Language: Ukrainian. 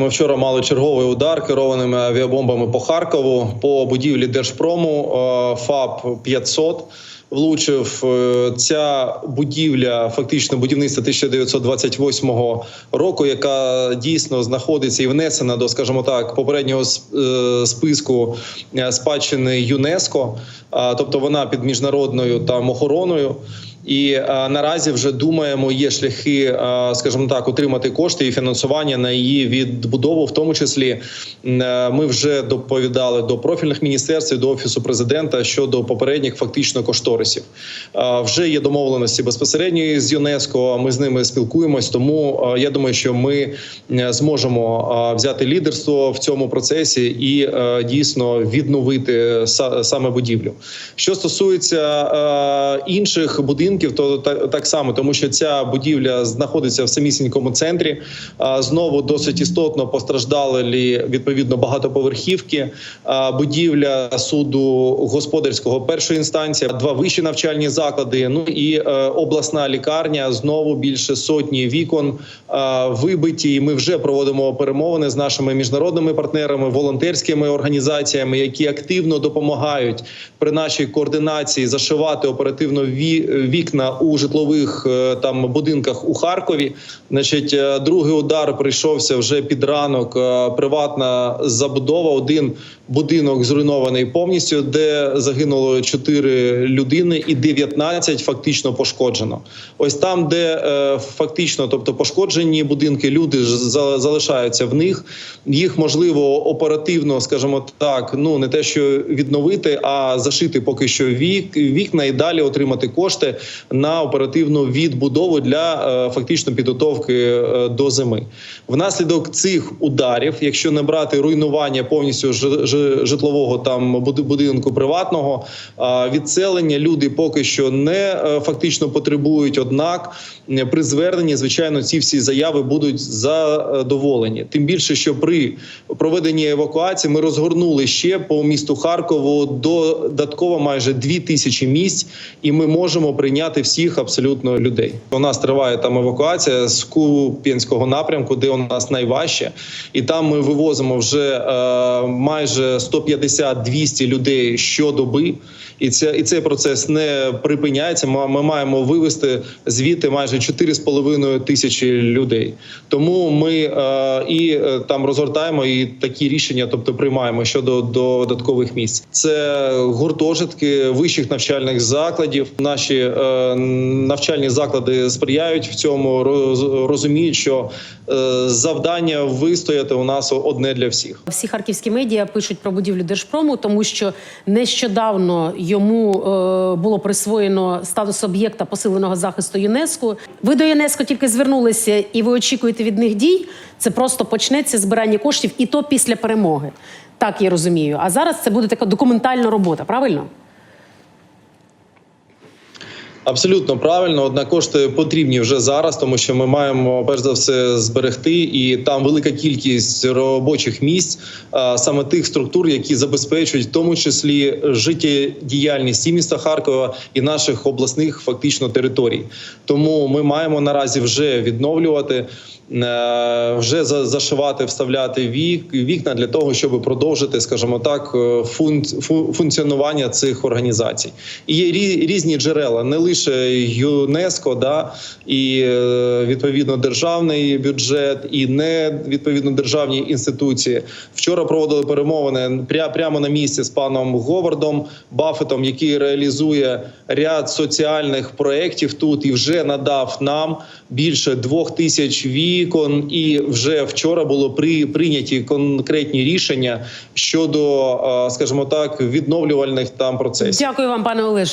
Ми вчора мали черговий удар керованими авіабомбами по Харкову по будівлі Держпрому е, ФАП 500 Влучив Е, ця будівля, фактично будівництва 1928 року, яка дійсно знаходиться і внесена до, скажімо так, попереднього е, списку спадщини ЮНЕСКО, тобто вона під міжнародною там охороною. І е, наразі вже думаємо, є шляхи, е, скажімо так, отримати кошти і фінансування на її відбудову. В тому числі е, ми вже доповідали до профільних міністерств, до офісу президента щодо попередніх фактично кошторисів. Вже є домовленості безпосередньо з ЮНЕСКО. Ми з ними спілкуємось. Тому я думаю, що ми зможемо взяти лідерство в цьому процесі і дійсно відновити са- саме будівлю. Що стосується інших будинків, то та- так само, тому що ця будівля знаходиться в самісінькому центрі. Знову досить істотно постраждали відповідно багатоповерхівки. Будівля суду господарського першої інстанції, два вищі навчальні заклади. Ну і е, обласна лікарня знову більше сотні вікон е, вибиті. Ми вже проводимо перемовини з нашими міжнародними партнерами, волонтерськими організаціями, які активно допомагають при нашій координації зашивати оперативно ві- вікна у житлових е, там будинках у Харкові. Значить, е, другий удар прийшовся вже під ранок. е, Приватна забудова. Один будинок зруйнований повністю, де загинуло 4 людини, і 19 фактично пошкоджено. Ось там, де е, фактично, тобто пошкоджені будинки, люди ж за- залишаються в них. Їх можливо оперативно, скажімо так, ну не те, що відновити, а зашити поки що вік, вікна і далі отримати кошти на оперативну відбудову для е, фактично підготовки е, до зими. Внаслідок цих ударів, якщо не брати руйнування повністю ж- ж- житлового там буди- будинку приватного, відселення люди поки що не е, фактично потребують. Однак при зверненні, звичайно, ці всі заяви будуть задоволені. Тим більше, що при проведенні евакуації ми розгорнули ще по місту Харкову додатково майже дві тисячі місць, і ми можемо прийняти всіх абсолютно людей. У нас триває там евакуація з Куп'янського напрямку, де у нас найважче, і там ми вивозимо вже е, майже 150-200 людей щодоби. І ця і цей процес не припиняється. Ми, ми маємо вивести звідти майже 4,5 тисячі людей. Тому ми е, і е, там розгортаємо і такі рішення, тобто приймаємо щодо додаткових місць. Це гуртожитки вищих навчальних закладів. Наші е, навчальні заклади сприяють в цьому, роз- розуміють, що е, завдання вистояти у нас одне для всіх. Всі харківські медіа пишуть про будівлю Держпрому, тому що нещодавно йому е, було присвоєно статус об'єкта посиленого захисту ЮНЕСКО. Ви до ЮНЕСКО тільки звернулися, і ви очікуєте від них дій. Це просто почнеться збирання коштів, і то після перемоги. Так я розумію. А зараз це буде така документальна робота, правильно? Абсолютно правильно, однак кошти потрібні вже зараз, тому що ми маємо перш за все зберегти, і там велика кількість робочих місць, саме тих структур, які забезпечують в тому числі життєдіяльність і міста Харкова і наших обласних фактично територій. Тому ми маємо наразі вже відновлювати. е, Вже за- зашивати, вставляти вік, вікна для того, щоб продовжити, скажімо так, е, функціонування цих організацій. І є різні джерела, не лише ЮНЕСКО, да і е, відповідно державний бюджет, і не відповідно державні інституції. Вчора проводили перемовини пря- прямо на місці з паном Говардом Баффетом, який реалізує ряд соціальних проєктів тут і вже надав нам більше двох тисяч вікон. І вже вчора було при прийняті конкретні рішення щодо, е, скажімо так, відновлювальних там процесів. Дякую вам, пане Олеже.